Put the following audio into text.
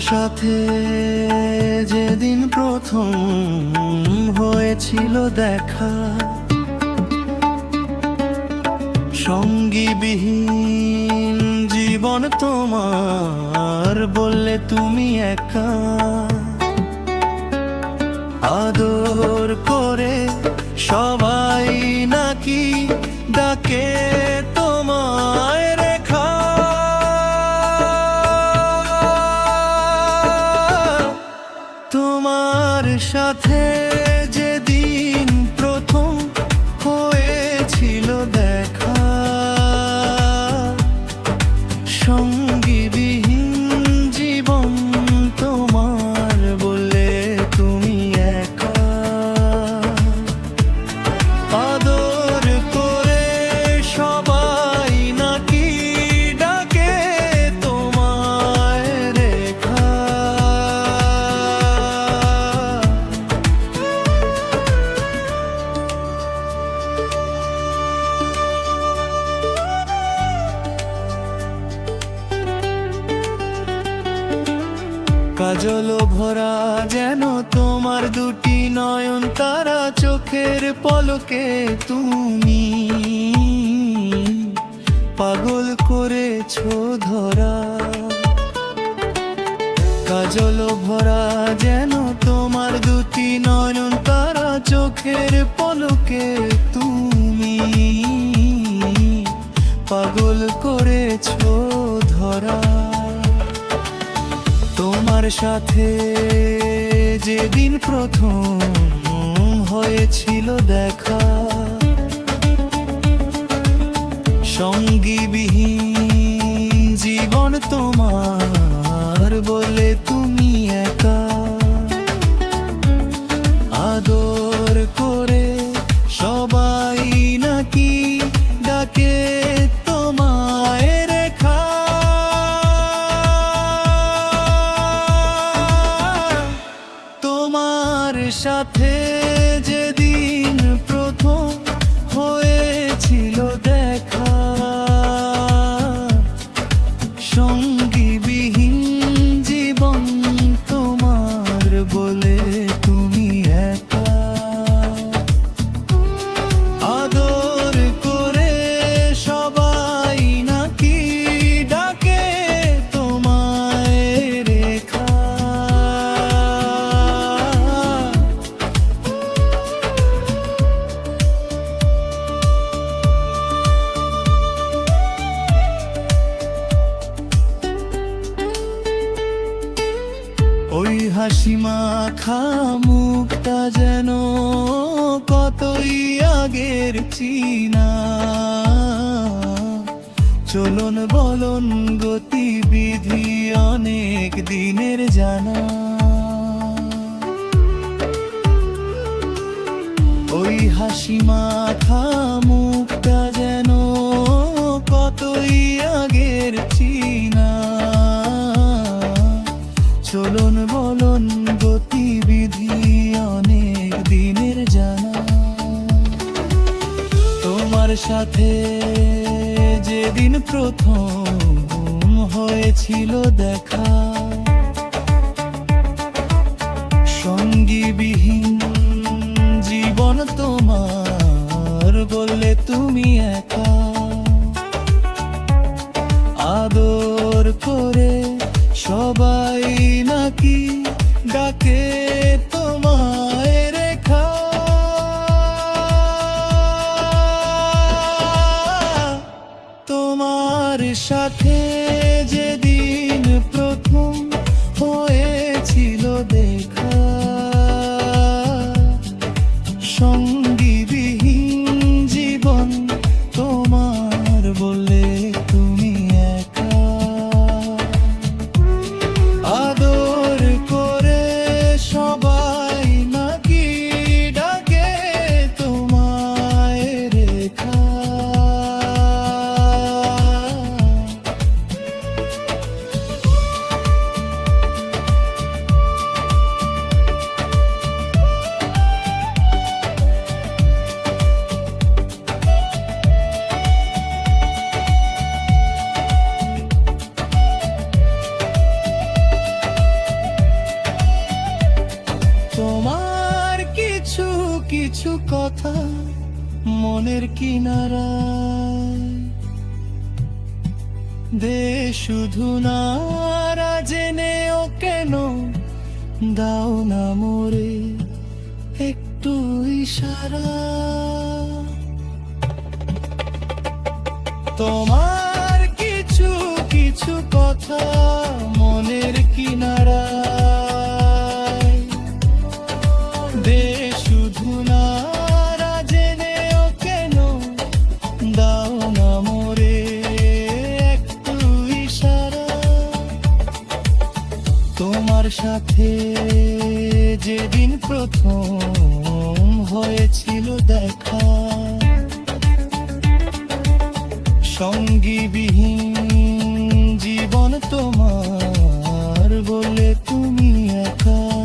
সাথে যেদিন প্রথম হয়েছিল দেখা। সঙ্গীবিহীন জীবন তোমার বললে তুমি একা। আদর করে সবাই নাকি ডাকে তোমায় কাজল ভরা যেন তোমার দুটি নয়ন তারা চোখের পলকে তুমি। পাগল করেছ ধরা। কাজল ভরা যেন তোমার দুটি নয়ন তারা চোখের পলকে তুমি। পাগল করেছ ধরা। সাথে যেদিন প্রথম হয়েছিল দেখা। সঙ্গীবিহীন জীবন তোমার বলে তুমি হাসি মাখা মুখটা যেন কতই আগের চিনা। চলন বলন গতিবিধি অনেক দিনের জানা। ওই হাসি মাখা তোমার সাথে যেদিন প্রথম হয়েছিল দেখা। সঙ্গীবিহীন জীবন তোমার বললে তুমি একা। মনের কিনারায়। দে শুধু নারা জেনেও কেন দাও না মোরে একটু ইশারা। তোমার কিছু কিছু কথা মনের কিনারায় সাথে যেদিন প্রথম হয়েছিল দেখা সঙ্গীবিহীন জীবন তোমার বলে তুমি একা।